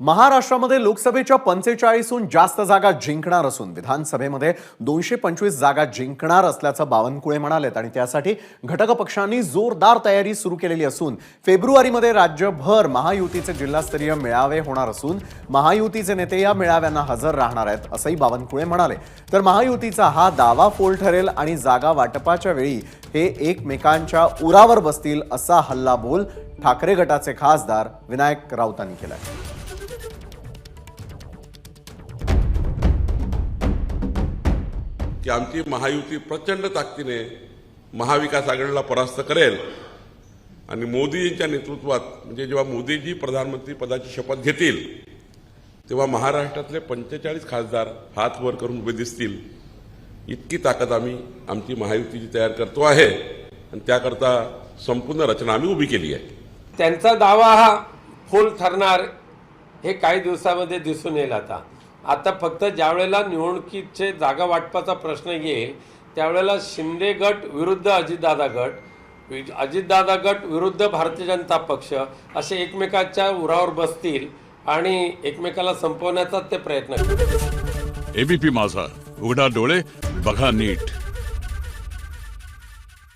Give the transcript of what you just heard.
महाराष्ट्रामध्ये लोकसभेच्या पंचेचाळीसहून जास्त जागा जिंकणार असून विधानसभेमध्ये दोनशे पंचवीस जागा जिंकणार असल्याचं बावनकुळे म्हणालेत आणि त्यासाठी घटक पक्षांनी जोरदार तयारी सुरू केलेली असून फेब्रुवारीमध्ये राज्यभर महायुतीचे जिल्हास्तरीय मेळावे होणार असून महायुतीचे नेते या मेळाव्यांना हजर राहणार आहेत असंही बावनकुळे म्हणाले. तर महायुतीचा हा दावा फोल ठरेल आणि जागा वाटपाच्या वेळी हे एकमेकांच्या उरावर बसतील असा हल्लाबोल ठाकरे गटाचे खासदार विनायक राऊतांनी केलाय. की आमची महायुती प्रचंड ताकदीने महाविकास आघाडीला परास्त करेल. आणि मोदीजींच्या नेतृत्वात म्हणजे जेव्हा मोदीजी प्रधानमंत्री पदाची शपथ घेतील तेव्हा महाराष्ट्रातले पंचेचाळीस खासदार हात वर करून उभे दिसतील. इतकी ताकद आम्ही आमची महायुतीची तयार करतो आहे. आणि त्याकरता संपूर्ण रचना आम्ही उभी केली आहे. त्यांचा दावा हा फुल ठरणार हे काही दिवसामध्ये दिसून येईल आता. आता फक्त ज्यावेळेला निवडणुकीचे जागा वाटपाचा प्रश्न येईल त्यावेळेला शिंदे गट विरुद्ध अजितदादा गट अजितदादा गट विरुद्ध भारतीय जनता पक्ष असे एकमेकाच्या उरावर बसतील आणि एकमेकाला संपवण्याचा ते प्रयत्न एबीपी माझा उघडा डोळे बघा नीट.